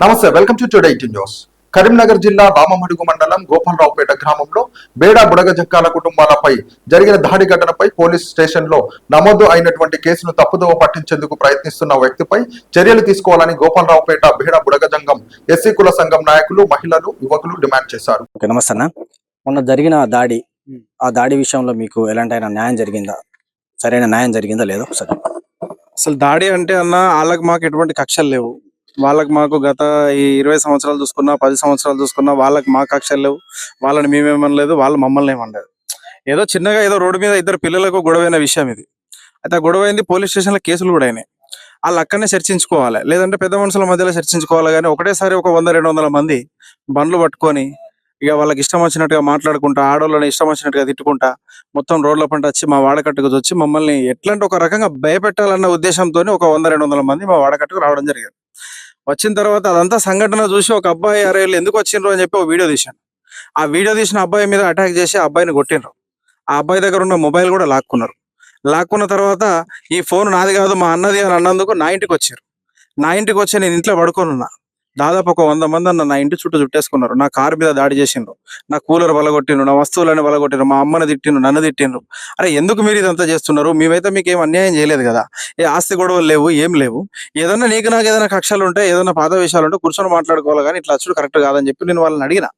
నమస్తే welcome to today eighteen news. Karimnagar జిల్లా రామమడుగు మండలం గోపాలరావుపేట గ్రామంలో బేడా బుడగ జంకాల కుటుంబాలపై జరిగిన దాడి ఘటనపై పోలీస్ స్టేషన్లో నమోదు అయినటువంటి కేసును తప్పుదోవ పట్టించేందుకు ప్రయత్నిస్తున్న వ్యక్తిపై చర్యలు తీసుకోవాలని గోపాలరావుపేట బేడా బుడగ జంగం ఎస్సీ కుల సంఘం నాయకులు మహిళలు యువకులు డిమాండ్ చేశారు. ఓకే నమస్తే అన్న. మొన్న జరిగిన దాడి ఆ దాడి విషయంలో మీకు ఎలాంటి అయినా న్యాయం జరిగిందా? సరైన న్యాయం జరిగిందా లేదో? సరే అసలు దాడి అంటే అన్న వాళ్ళకి మాకు ఎటువంటి కక్షలు లేవు. వాళ్ళకి మాకు గత ఈ ఇరవై సంవత్సరాలు చూసుకున్నా పది సంవత్సరాలు చూసుకున్నా వాళ్ళకి మా కక్షలు లేవు. వాళ్ళని మేమేమనలేదు వాళ్ళు మమ్మల్ని ఏమనలేదు. ఏదో చిన్నగా ఏదో రోడ్డు మీద ఇద్దరు పిల్లలకు గొడవైన విషయం ఇది. అయితే ఆ గొడవ అయింది పోలీస్ స్టేషన్లో కేసులు కూడా అయినాయి. వాళ్ళు అక్కడనే చర్చించుకోవాలి. లేదంటే పెద్ద మనుషుల మధ్యలో చర్చించుకోవాలి కానీ ఒకటేసారి ఒక వంద రెండు వందల మంది బండ్లు పట్టుకొని ఇక వాళ్ళకి ఇష్టం వచ్చినట్టుగా మాట్లాడుకుంటా ఆడవాళ్ళని ఇష్టం వచ్చినట్టుగా తిట్టుకుంటా మొత్తం రోడ్ల పంట వచ్చి మా వాడకట్టుకు వచ్చి మమ్మల్ని ఎట్లాంటి ఒక రకంగా భయపెట్టాలన్న ఉద్దేశంతో ఒక వంద రెండు వందల మంది మా వాడకట్టుకు రావడం జరిగింది. వచ్చిన తర్వాత అదంతా సంఘటన చూసి ఒక అబ్బాయి అరే ఎందుకు వచ్చిండ్రు? అని చెప్పి ఒక వీడియో తీశాను. ఆ వీడియో తీసిన అబ్బాయి మీద అటాక్ చేసి ఆ అబ్బాయిని కొట్టిండ్రు. ఆ అబ్బాయి దగ్గర ఉన్న మొబైల్ కూడా లాక్కున్నారు. లాక్కున్న తర్వాత ఈ ఫోన్ నాది కాదు మా అన్నది అని అన్నందుకు నా ఇంటికి వచ్చారు. నా ఇంటికి వచ్చి నేను ఇంట్లో పడుకొని ఉన్నా. దాదాపు ఒక వంద మంది అన్న నా ఇంటి చుట్టూ చుట్టేసుకున్నారు. నా కారు మీద దాడి చేసిండ్రు. నా కూలర్ బలగొట్టిండ్రు నా వస్తువులని బలగొట్టిండ్రు మా అమ్మని తిట్టిండ్రు నన్ను తిట్టిండ్రు. అరే ఎందుకు మీరు ఇదంతా చేస్తున్నారు? మేమైతే మీకు ఏం అన్యాయం చేయలేదు కదా. ఏ ఆస్తి గొడవలు లేవు ఏం లేవు. ఏదన్నా నీకు నాకు ఏదైనా కక్షలు ఉంటే ఏదైనా పాత విషయాలు ఉంటే కూర్చొని మాట్లాడుకోవాలి కానీ ఇట్లా అచ్చుడు కరెక్ట్ కాదని చెప్పి నేను వాళ్ళని అడిగిన.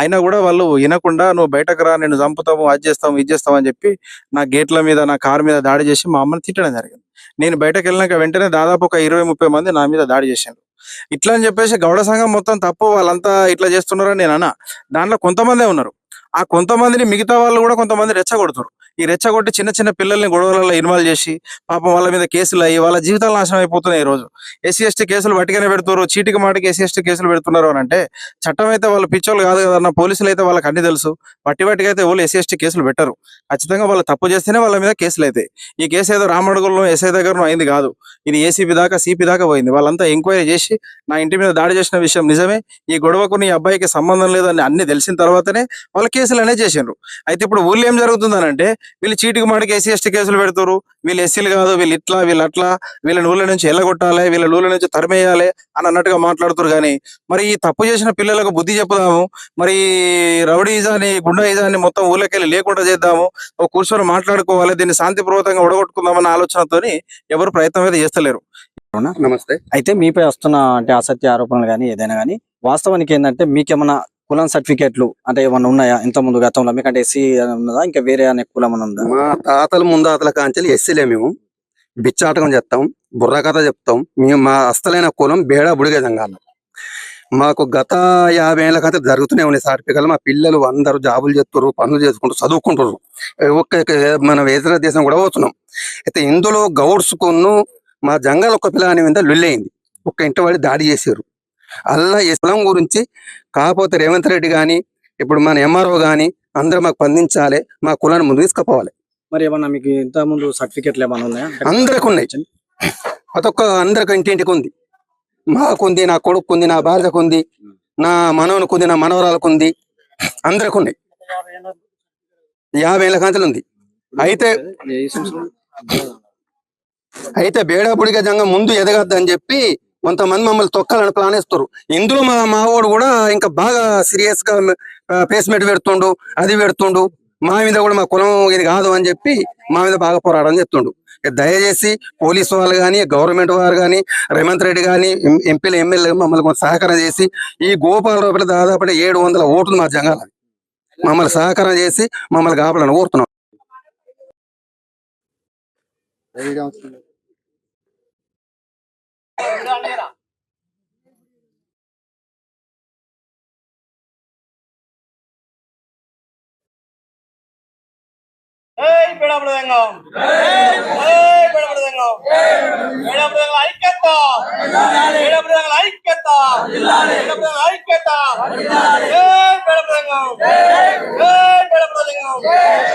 అయినా కూడా వాళ్ళు వినకుండా నువ్వు బయటకు రా నేను చంపుతాము అది చేస్తాము ఇది చేస్తాము అని చెప్పి నా గేట్ల మీద నా కారు మీద దాడి చేసి మా అమ్మని తిట్టడం జరిగింది. నేను బయటకు వెళ్ళినాక వెంటనే దాదాపు ఒక ఇరవై ముప్పై మంది నా మీద దాడి చేశాను ఇట్లా అని చెప్పేసి గౌడ సంఘం మొత్తం తప్పు వాళ్ళంతా ఇట్లా చేస్తున్నారని నేను అన్నా. దాంట్లో కొంతమందే ఉన్నారు. ఆ కొంతమందిని మిగతా వాళ్ళు కూడా కొంతమంది రెచ్చగొడతారు. ఈ రెచ్చగొట్టి చిన్న చిన్న పిల్లల్ని గొడవలలో ఇన్వాల్వ్ చేసి పాపం వాళ్ళ మీద కేసులు అయ్యి వాళ్ళ జీవితాలు నాశనం అయిపోతున్నాయి ఈ రోజు. ఎస్సీ ఎస్టీ కేసులు బట్టిగానే పెడుతున్నారు చీటికి మాటికి ఎస్సీ ఎస్టీ కేసులు పెడుతున్నారు అని అంటే చట్టం అయితే వాళ్ళు పిచ్చోళ్ళు కాదు కదన్న పోలీసులు అయితే వాళ్ళకి అన్ని తెలుసు. బట్టి బట్టిగా అయితే వాళ్ళు ఎస్సీ ఎస్టీ కేసులు పెట్టరు. ఖచ్చితంగా వాళ్ళు తప్పు చేస్తేనే వాళ్ళ మీద కేసులు అయితే ఈ కేసు ఏదో రామడుగుల్లో ఎస్ఐ దగ్గర అయింది కాదు. ఇది ఏసీపీ దాకా సిపి దాకా పోయింది. వాళ్ళంతా ఎంక్వైరీ చేసి నా ఇంటి మీద దాడి చేసిన విషయం నిజమే. ఈ గొడవకు నీ అబ్బాయికి సంబంధం లేదని అన్ని తెలిసిన తర్వాతనే వాళ్ళకి కేసులు అనేది చేసిండ్రు. అయితే ఇప్పుడు ఊళ్ళో ఏం జరుగుతుందనంటే వీళ్ళు చీటికి మాటికి ఎస్సీ ఎస్టీ కేసులు పెడతారు వీళ్ళు ఎస్సీలు కాదు వీళ్ళు ఇట్లా వీళ్ళు అట్లా వీళ్ళ ఊళ్ళ నుంచి ఎల్లగొట్టాలి వీళ్ళ ఊళ్ళ నుంచి తరిమేయాలి అని అన్నట్టుగా మాట్లాడుతారు కానీ మరి ఈ తప్పు చేసిన పిల్లలకు బుద్ధి చెప్పుదాము. మరి రౌడీజాని గుండాయిజాన్ని మొత్తం ఊళ్ళకెళ్ళి లేకుండా చేద్దాము. ఒక కూర్చొని మాట్లాడుకోవాలి దీన్ని శాంతిపూర్వకంగా ఒడగొట్టుకుందామన్న ఆలోచనతోని ఎవరు ప్రయత్నం అయితే చేస్తలేరు. నమస్తే. అయితే మీపై వస్తున్న అంటే అసత్య ఆరోపణలు కానీ ఏదైనా కానీ వాస్తవానికి ఏంటంటే మీకేమన్నా కులం సర్టిఫికేట్లు అంటే ఏమన్నా ఉన్నాయా? ఇంత ముందు గతంలో మీకంటే ఎస్సీ ఉన్నదా? ఇంకా వేరే అనే కులం అని ఉందా? మా తాతల ముందాతల కాంచెలు ఎస్సీలే మేము. బిచ్చాటకం చెప్తాం బుర్రకథ చెప్తాం. మేము మా అస్తలైన కులం బేడా బుడిగే సంఘాలు మాకు గత యాభై ఏళ్ళ కథ జరుగుతూనే ఉన్నాయి సర్టిఫికెట్లు మా పిల్లలు అందరూ జాబులు చేస్తారు పనులు చేసుకుంటారు చదువుకుంటారు ఒక్క మన ఇతర దేశం కూడా పోతున్నాం. అయితే ఇందులో గౌడ్స్ కొన్ను మా జంగల్ ఒక పిల్లని మీద లొల్లయింది. ఒక్క ఇంటి వాడి దాడి చేశారు అల్లా ఈ కులం గురించి కాకపోతే రేవంత్ రెడ్డి గాని ఇప్పుడు మన ఎంఆర్ఓ గాని అందరూ మాకు స్పందించాలి మా కులాన్ని ముందు తీసుకుపోవాలి. మరి ఏమన్నా మీకు ఇంత ముందు సర్టిఫికేట్లు ఏమన్నా ఉన్నాయా? అందరికి ఉన్నాయి. ప్రతి ఒక్క అందరికి ఇంటింటికి ఉంది. మాకుంది నా కొడుకు ఉంది నా భార్యకు ఉంది నా మనవనికి ఉంది నా మనవరాలకు ఉంది. అందరికి ఉన్నాయి. యాభై ఏళ్ళ కాంతలు ఉంది. అయితే అయితే బేడాబుడిగా జంగం ముందు ఎదగద్దని చెప్పి కొంతమంది మమ్మల్ని తొక్కాలని ప్లాన్ ఇస్తారు ఇందులో మా మావాడు కూడా ఇంకా బాగా సీరియస్గా పేస్మెంట్ పెడుతుండు అది పెడుతుండు. మా మీద కూడా మా కులం ఇది కాదు అని చెప్పి మా మీద బాగా పోరాడని చెప్తుండు దయచేసి పోలీసు వాళ్ళు కానీ గవర్నమెంట్ వారు కానీ రేవంత్ రెడ్డి కానీ ఎంపీలు ఎమ్మెల్యే మమ్మల్ని కొంత సహకారం చేసి ఈ గోపాలరావు పిల్ల దాదాపు ఏడు వందల ఓట్లు మా జంగాల. మమ్మల్ని సహకారం చేసి మమ్మల్ని కాపాలని కోరుతున్నాం. ఏయ్ పెడబడదంగం ఏయ్ పెడబడదంగం పెడబడదంగం ఐక్యత. పెడబడదంగం ఐక్యత. పెడబడదంగం ఐక్యత. ఏయ్ పెడబడదంగం ఏయ్